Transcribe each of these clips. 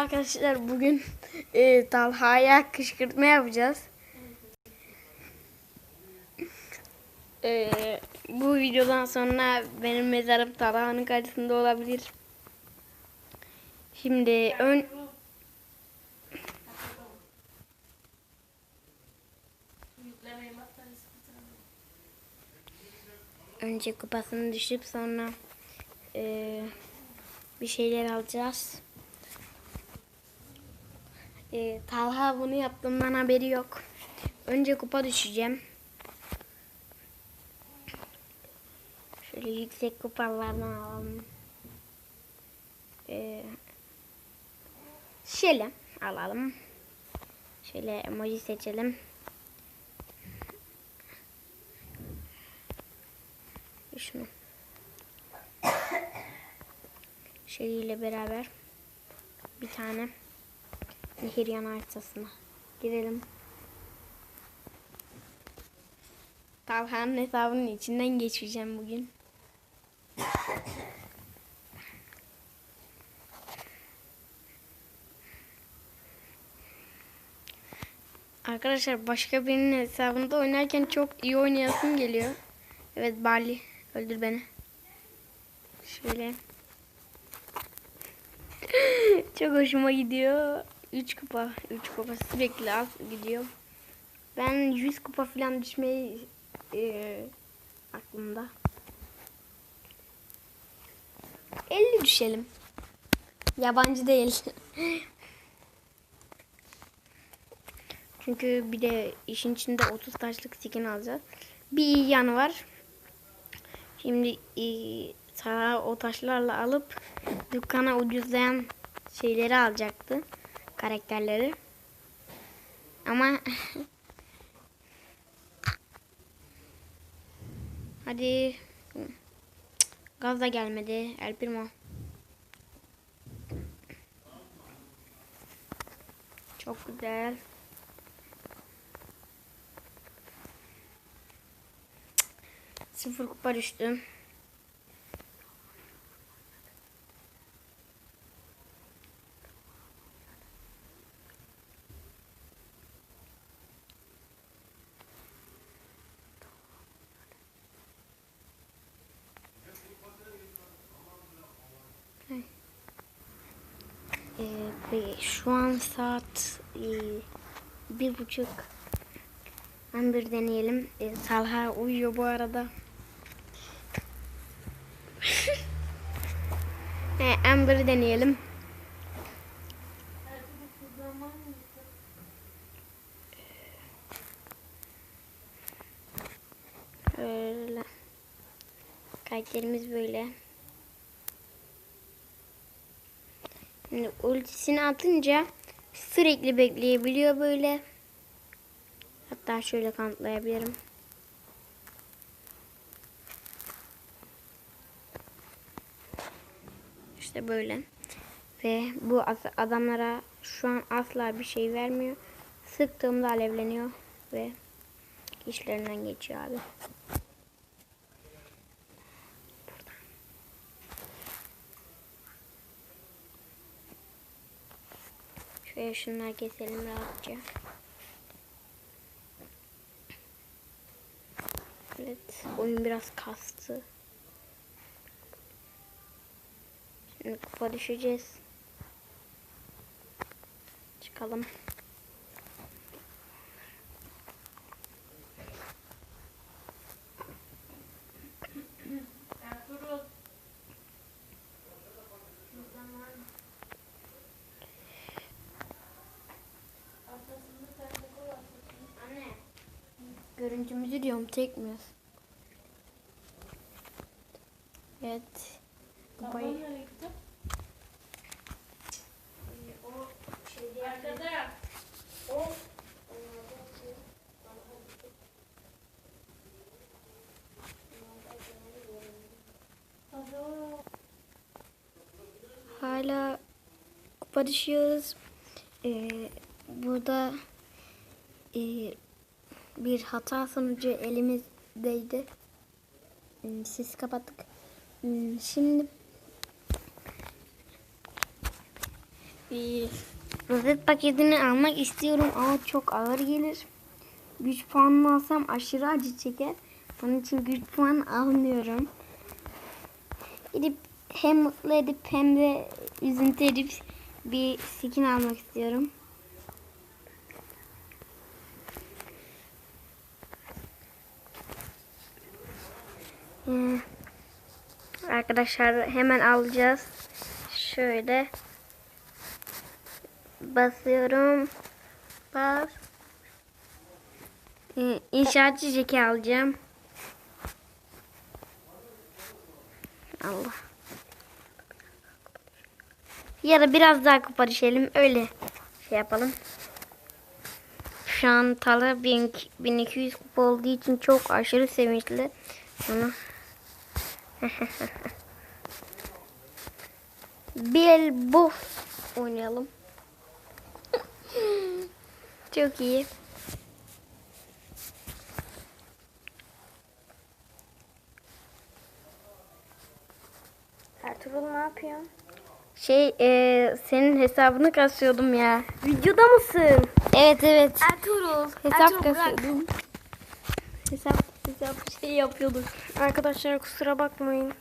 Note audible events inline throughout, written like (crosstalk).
arkadaşlar bugün e, Talha'ya kışkırtma yapacağız. E, bu videodan sonra benim mezarım Talha'nın karşısında olabilir. Şimdi ön önce kupasını düşüp sonra e, bir şeyler alacağız. E, Talha bunu yaptığımdan haberi yok. Önce kupa düşeceğim. Şöyle yüksek kupalardan alalım. E, şöyle alalım. Şöyle emoji seçelim. Şunu. Şeyiyle beraber bir tane nehir yan haritasına girelim. Talha'nın hesabının içinden geçeceğim bugün. Arkadaşlar başka birinin hesabında oynarken çok iyi oynayasım geliyor. Evet Bali öldür beni. Şöyle. (laughs) çok hoşuma gidiyor. 3 kupa, 3 kupa sürekli az gidiyor. Ben 100 kupa falan düşmeyi e, aklımda. 50 düşelim. Yabancı değil. (laughs) Çünkü bir de işin içinde 30 taşlık skin alacağız. Bir iyi yanı var. Şimdi e, sana o taşlarla alıp dükkana ucuzlayan şeyleri alacaktı. Karakterleri. Ama (laughs) hadi gaz da gelmedi. El Primo. Çok güzel. Sıfır kupa düştü. Ee, şu an saat e, bir buçuk. Ben bir deneyelim. Ee, Salha uyuyor bu arada. (laughs) He, Amber'ı deneyelim. Böyle. Karakterimiz böyle. Şimdi ultisini atınca sürekli bekleyebiliyor böyle. Hatta şöyle kanıtlayabilirim. İşte böyle. Ve bu adamlara şu an asla bir şey vermiyor. Sıktığımda alevleniyor ve işlerinden geçiyor abi. Şöyle şunları keselim rahatça. Evet, oyun biraz kastı. Şimdi kupa düşeceğiz. Çıkalım. Görüntümüzü diyorum çekmiyoruz. Evet. Babam nereye gitti? O şeyde Arkada. o Hala kupa düşüyoruz. Ee, burada e, bir hata sonucu elimizdeydi. Hmm, Sesi kapattık. Hmm, Şimdi. Rozet paketini almak istiyorum ama çok ağır gelir. Güç puanını alsam aşırı acı çeker. Onun için güç puanı almıyorum. Gidip hem mutlu edip hem de üzüntü edip bir skin almak istiyorum. Ee, Arkadaşlar hemen alacağız. Şöyle basıyorum. Bas. Ee, İnşaatçı alacağım. Allah. Ya da biraz daha kupa düşelim. Öyle şey yapalım. Şu an Tala 1000 1200 kupa olduğu için çok aşırı sevinçli. Onu (laughs) Bill Buff oynayalım. (laughs) Çok iyi. Ertuğrul ne yapıyorsun? Şey e, senin hesabını kasıyordum ya. Videoda mısın? Evet evet. Ertuğrul. Hesap kasıyordum. Hesap hesap şey yapıyorduk. Arkadaşlar kusura bakmayın.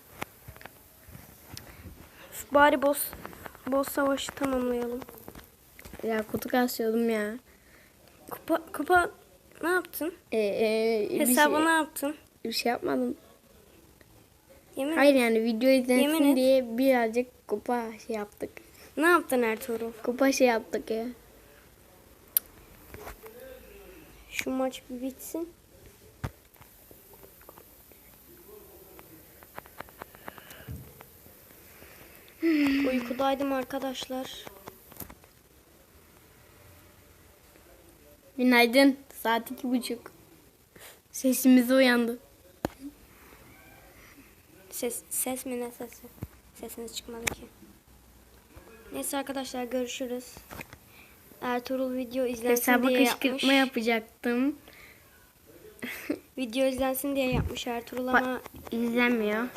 Bari boss boss savaşı tamamlayalım. Ya kutu kasıyordum ya. Kupa kupa ne yaptın? E, e, bir Hesabı şey- ne yaptın? bir şey yapmadım. Yemin Hayır yani video izlensin Yemin et. diye birazcık kupa şey yaptık. Ne yaptın Ertuğrul? Kupa şey yaptık ya. Şu maç bir bitsin. Uykudaydım arkadaşlar. Günaydın. Saat iki buçuk. Sesimiz uyandı. Ses ses mi ne sesi? Sesiniz çıkmadı ki. Neyse arkadaşlar görüşürüz. Ertuğrul video izlensin Hesaba diye kışkırtma yapmış. yapacaktım. Video izlensin diye yapmış Ertuğrul ama İzlenmiyor.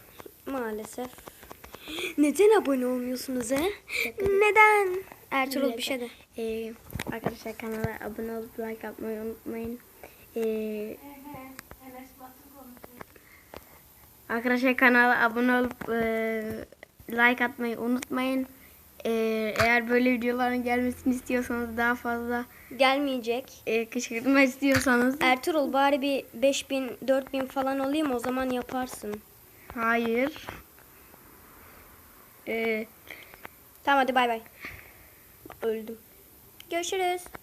maalesef. Neden abone olmuyorsunuz he? Neden? Ertuğrul bir şey de. Ee, arkadaşlar kanala abone olup like atmayı unutmayın. Ee, arkadaşlar kanala abone olup e, like atmayı unutmayın. Ee, eğer böyle videoların gelmesini istiyorsanız daha fazla Gelmeyecek. e, kışkırtma istiyorsanız Ertuğrul bari bir 5000 4000 falan olayım o zaman yaparsın. hayır. Ee, Tamam hadi bay bay. Öldüm. Görüşürüz.